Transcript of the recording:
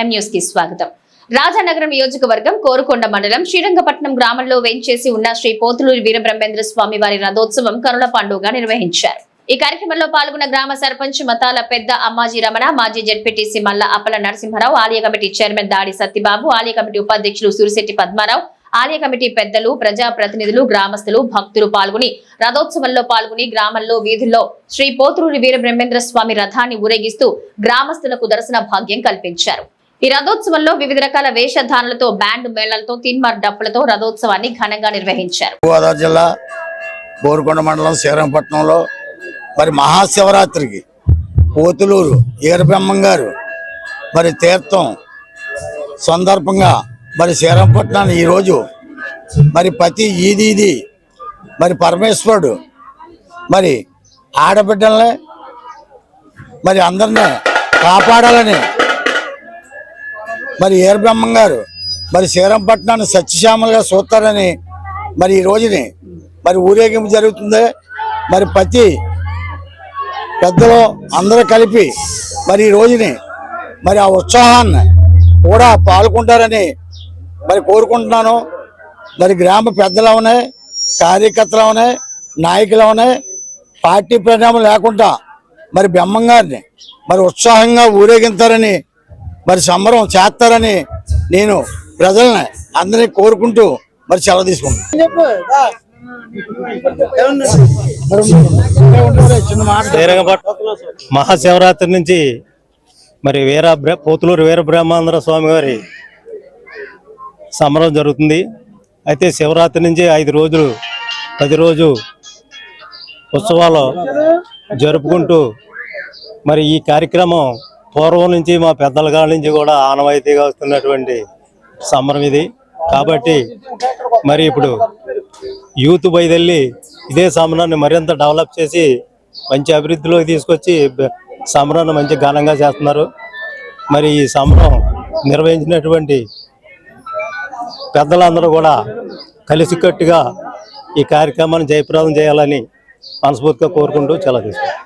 ఎం న్యూస్కి స్వాగతం. రాజానగరం నియోజకవర్గం కోరుకొండ మండలం శ్రీరంగపట్నం గ్రామంలో వేంచేసి ఉన్న శ్రీ పోతులూరి వీరబ్రహ్మేంద్ర స్వామి వారి రథోత్సవం కనుల పండుగ నిర్వహించారు. ఈ కార్యక్రమంలో పాల్గొన్న గ్రామ సర్పంచ్ మతాల పెద్ద అమ్మాజీ రమణ మాజీ జడ్పీటీసీ మల్ల అప్పల నరసింహారావు ఆలయ కమిటీ చైర్మన్ దాడి సత్యబాబు ఆలయ కమిటీ ఉపాధ్యక్షులు సూరిశెట్టి పద్మారావు ఆలయ కమిటీ పెద్దలు ప్రజా ప్రతినిధులు గ్రామస్తులు భక్తులు పాల్గొని రథోత్సవంలో పాల్గొని గ్రామంలో వీధుల్లో శ్రీ పోతులూరి వీరబ్రహ్మేంద్ర స్వామి రథాన్ని ఊరేగిస్తూ గ్రామస్తులకు దర్శన భాగ్యం కల్పించారు. ఈ రథోత్సవంలో వివిధ రకాల వేషధారణలతో బ్యాండ్ మేళాలతో తిన్మార్ డప్పులతో రథోత్సవాన్ని ఘనంగా నిర్వహించారు. గోదావరి జిల్లా బోరుకొండ మండలం శ్రీరంగపట్నంలో మరి మహాశివరాత్రికి పోతులూరు ఈరబ్రహ్మం గారు మరి తీర్థం సందర్భంగా మరి శ్రీరంగపట్నాన్ని ఈరోజు మరి ప్రతి ఈది ఇది మరి పరమేశ్వరుడు మరి ఆడబిడ్డల్ని మరి అందరినీ కాపాడాలని మరి ఏరబ్రహ్మం గారు మరి శ్రీరంపట్నాన్ని సత్యశ్యామలుగా చూస్తారని మరి ఈ రోజుని మరి ఊరేగింపు జరుగుతుంది. మరి ప్రతి పెద్దలు అందరూ కలిపి మరి ఈ రోజుని మరి ఆ ఉత్సాహాన్ని కూడా పాల్గొంటారని మరి కోరుకుంటున్నాను. మరి గ్రామ పెద్దలు ఉన్నాయి కార్యకర్తలు ఉన్నాయి నాయకులు ఉన్నాయి పార్టీ పరిణామం లేకుండా మరి బ్రహ్మంగారిని గారిని మరి ఉత్సాహంగా ఊరేగింతారని మరి సంబరం చేస్తారని నేను ప్రజల్ని అందరినీ కోరుకుంటూ మరి సెలవు తీసుకుంటాను మహాశివరాత్రి నుంచి మరి వీర పోతులూరు వీర బ్రహ్మాంధ్ర స్వామి గారి సంబరం జరుగుతుంది. అయితే శివరాత్రి నుంచి ఐదు రోజులు ప్రతిరోజు ఉత్సవాలు జరుపుకుంటూ మరి ఈ కార్యక్రమం పూర్వం నుంచి మా పెద్దల కాడ నుంచి కూడా ఆనవాయితీగా వస్తున్నటువంటి సంబరం ఇది. కాబట్టి మరి ఇప్పుడు యూత్ బయదెళ్ళి ఇదే సమరాన్ని మరింత డెవలప్ చేసి మంచి అభివృద్ధిలోకి తీసుకొచ్చి సంబరాన్ని సమరాన్ని మంచి ఘనంగా చేస్తున్నారు. మరి ఈ సమరం నిర్వహించినటువంటి పెద్దలందరూ కూడా కలిసికట్టుగా ఈ కార్యక్రమాన్ని జయప్రదం చేయాలని మనస్ఫూర్తిగా కోరుకుంటూ చాలా తీసుకుంటాం